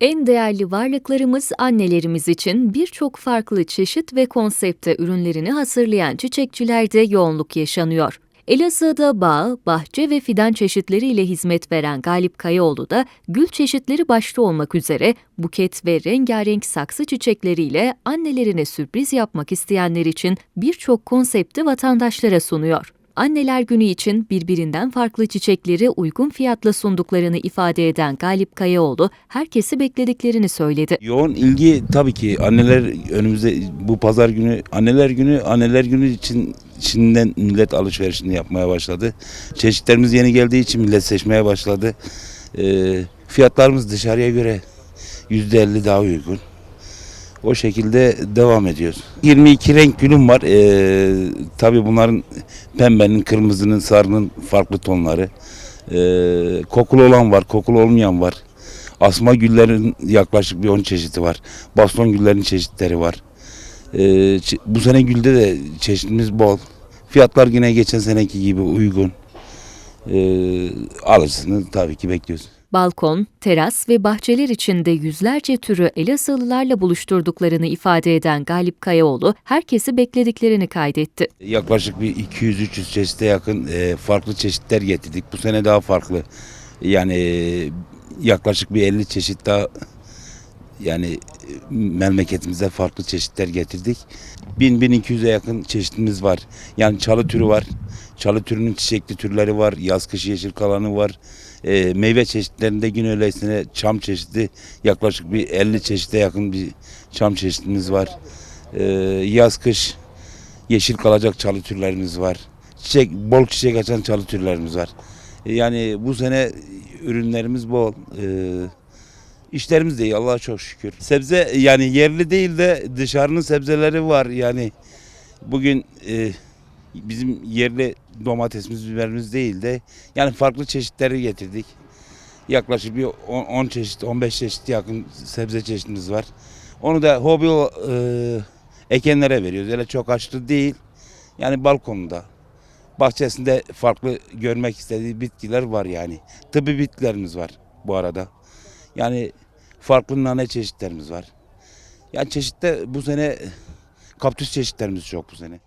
En değerli varlıklarımız annelerimiz için birçok farklı çeşit ve konsepte ürünlerini hazırlayan çiçekçilerde yoğunluk yaşanıyor. Elazığ'da bağ, bahçe ve fidan çeşitleriyle hizmet veren Galip Kayaoğlu da gül çeşitleri başta olmak üzere buket ve rengarenk saksı çiçekleriyle annelerine sürpriz yapmak isteyenler için birçok konsepti vatandaşlara sunuyor. Anneler Günü için birbirinden farklı çiçekleri uygun fiyatla sunduklarını ifade eden Galip Kayaoğlu, herkesi beklediklerini söyledi. Yoğun ilgi tabii ki anneler önümüzde bu pazar günü anneler günü anneler günü için şimdiden millet alışverişini yapmaya başladı. Çeşitlerimiz yeni geldiği için millet seçmeye başladı. Ee, fiyatlarımız dışarıya göre yüzde elli daha uygun. O şekilde devam ediyoruz. 22 renk gülüm var. Ee, tabii bunların pembenin, kırmızının, sarının farklı tonları. Ee, kokulu olan var, kokulu olmayan var. Asma güllerin yaklaşık bir 10 çeşidi var. Baston güllerin çeşitleri var. Ee, bu sene gülde de çeşitimiz bol. Fiyatlar yine geçen seneki gibi uygun. Ee, alıcısını tabii ki bekliyoruz. Balkon, teras ve bahçeler içinde yüzlerce türü Elazığlılarla buluşturduklarını ifade eden Galip Kayaoğlu, herkesi beklediklerini kaydetti. Yaklaşık bir 200-300 çeşite yakın e, farklı çeşitler getirdik. Bu sene daha farklı. Yani e, yaklaşık bir 50 çeşit daha yani e, memleketimize farklı çeşitler getirdik. 1000-1200'e yakın çeşitimiz var. Yani çalı türü var. Çalı türünün çiçekli türleri var. Yaz kış yeşil kalanı var. E, meyve çeşitlerinde yine öylesine çam çeşidi yaklaşık bir 50 çeşite yakın bir çam çeşitimiz var. E, yaz kış yeşil kalacak çalı türlerimiz var. Çiçek bol çiçek açan çalı türlerimiz var. E, Yani bu sene ürünlerimiz bol. E, işlerimiz de iyi Allah'a çok şükür. Sebze yani yerli değil de dışarının sebzeleri var. Yani bugün e, bizim yerli domatesimiz, biberimiz değil de yani farklı çeşitleri getirdik. Yaklaşık bir 10 10 çeşit, 15 çeşit yakın sebze çeşitimiz var. Onu da hobi e, ekenlere veriyoruz. Öyle çok açlı değil. Yani balkonda, bahçesinde farklı görmek istediği bitkiler var yani. Tıbbi bitkilerimiz var bu arada. Yani farklı nane çeşitlerimiz var. Yani çeşitte bu sene kaktüs çeşitlerimiz çok bu sene.